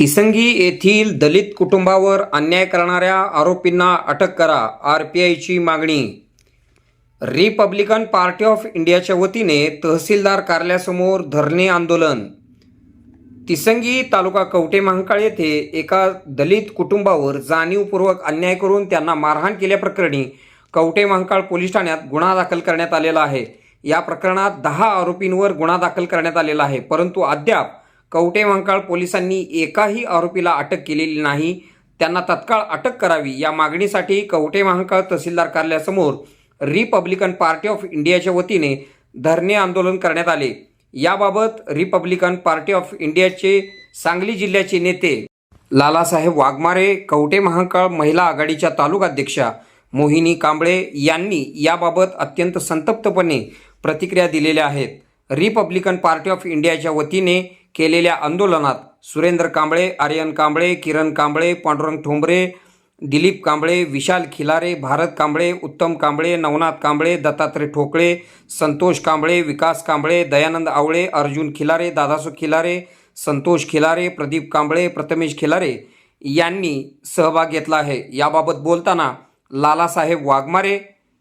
तिसंगी येथील दलित कुटुंबावर अन्याय करणाऱ्या आरोपींना अटक करा आर पी आयची मागणी. रिपब्लिकन पार्टी ऑफ इंडियाच्या वतीने तहसीलदार कार्यालयासमोर धरणे आंदोलन. तिसंगी तालुका कवटे महांकाळ येथे एका दलित कुटुंबावर जाणीवपूर्वक अन्याय करून त्यांना मारहाण केल्याप्रकरणी कवटे महांकाळ पोलीस ठाण्यात गुन्हा दाखल करण्यात आलेला आहे. या प्रकरणात दहा आरोपींवर गुन्हा दाखल करण्यात आलेला आहे परंतु अद्याप कवठे पोलिसांनी एकाही आरोपीला अटक केलेली नाही. त्यांना तत्काळ अटक करावी. या मागणीसाठी कवठे महांकाळ तहसीलदार कार्यालयासमोर रिपब्लिकन पार्टी ऑफ इंडियाच्या वतीने धरणे आंदोलन करण्यात आले. याबाबत रिपब्लिकन पार्टी ऑफ इंडियाचे सांगली जिल्ह्याचे नेते लालासाहेब वाघमारे कवटे महांकाळ महिला आघाडीच्या तालुकाध्यक्षा मोहिनी कांबळे यांनी याबाबत अत्यंत संतप्तपणे प्रतिक्रिया दिलेल्या आहेत. रिपब्लिकन पार्टी ऑफ इंडियाच्या वतीने केलेल्या आंदोलनात सुरेंद्र कांबळे आर्यन कांबळे किरण कांबळे पांडुरंग ठोंबरे दिलीप कांबळे विशाल खिलारे भारत कांबळे उत्तम कांबळे नवनाथ कांबळे दत्तात्रय ठोकळे संतोष कांबळे विकास कांबळे दयानंद आवळे अर्जुन खिलारे दादासो खिलारे संतोष खिलारे प्रदीप कांबळे प्रथमेश खिलारे यांनी सहभाग घेतला आहे. याबाबत बोलताना लालासाहेब वाघमारे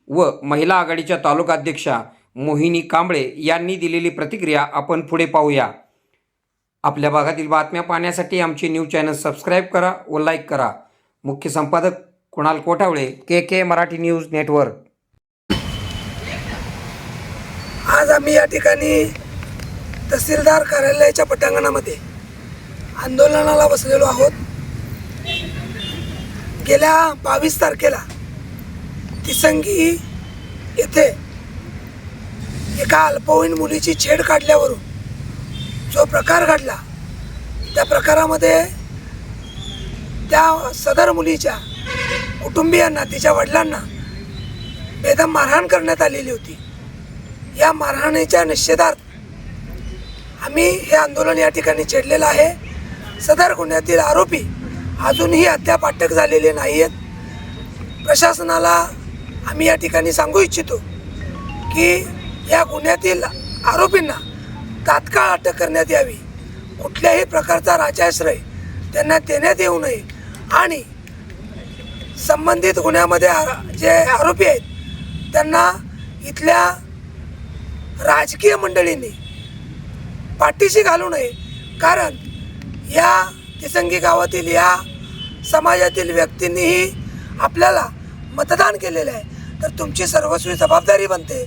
व महिला आघाडीच्या तालुकाध्यक्षा मोहिनी कांबळे यांनी दिलेली प्रतिक्रिया आपण पुढे पाहूया. आपल्या भागातील बातम्या पाहण्यासाठी आमचे न्यूज चॅनल सबस्क्राईब करा व लाईक करा. मुख्य संपादक Kunal Kothavale K K Marathi news network. आज आम्ही या ठिकाणी तहसीलदार कार्यालयाच्या पटांगणामध्ये आंदोलनाला बसलेलो आहोत. गेल्या बावीस तारखेला तिसंगी येथे एका अल्पवयीन मुलीची छेड काढल्यावरून जो प्रकार घडला त्या प्रकारामध्ये त्या सदर मुलीच्या कुटुंबियांना तिच्या वडिलांना बेदम मारहाण करण्यात आलेली होती. या मारहाणीच्या निषेधार्थ आम्ही हे आंदोलन या ठिकाणी छेडलेलं आहे. सदर गुन्ह्यातील आरोपी अजूनही अद्याप अटक झालेले नाही आहेत प्रशासनाला आम्ही या ठिकाणी सांगू इच्छितो की या गुन्ह्यातील आरोपींना तात्काळ अटक करण्यात यावी. कुठल्याही प्रकारचा राजाश्रय त्यांना देण्यात येऊ नये. आणि संबंधित गुन्ह्यामध्ये जे आरोपी आहेत त्यांना इथल्या राजकीय मंडळींनी पाठीशी घालू नये. कारण या तिसंगी गावातील या समाजातील व्यक्तींनीही आपल्याला मतदान केलेलं आहे. तर तुमची सर्वस्वी जबाबदारी बनते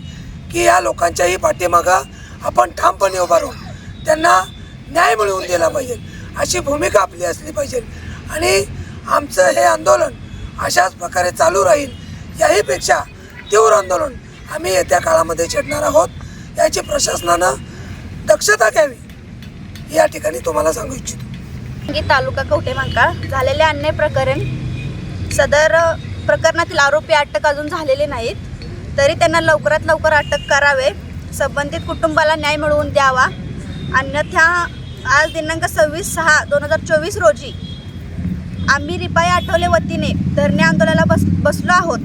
की या लोकांच्याही पाठीमागं आपण ठामपणे उभा राहून त्यांना न्याय मिळवून दिला पाहिजे. अशी भूमिका आपली असली पाहिजे. आणि आमचं हे आंदोलन अशाच प्रकारे चालू राहील याहीपेक्षा तीव्र आंदोलन आम्ही येत्या काळामध्ये छेडणार आहोत. याची प्रशासनानं दक्षता घ्यावी या ठिकाणी तुम्हाला सांगू इच्छितो. तालुका कवठे मांकाळ. झालेले अन्य प्रकरण सदर प्रकरणातील आरोपी अटक अजून झालेले नाहीत. तरी त्यांना लवकरात लवकर अटक करावे. संबंधित कुटुंबाला न्याय मिळवून द्यावा. अन्यथा आज दिनांक सव्वीस सहा दोन हजार चोवीस रोजी आम्ही रिपाई आठवले वतीने धरणे आंदोलनाला बस बसलो आहोत.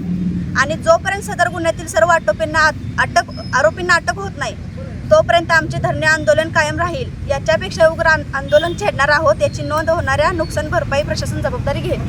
आणि जोपर्यंत सदर गुन्ह्यातील सर्व आटोपींना अटक आरोपींना अटक होत नाही तोपर्यंत आमचे धरणे आंदोलन कायम राहील. याच्यापेक्षा उग्र आंदोलन छेडणार आहोत याची नोंद होणाऱ्या नुकसान भरपाई प्रशासन जबाबदारी घेईल.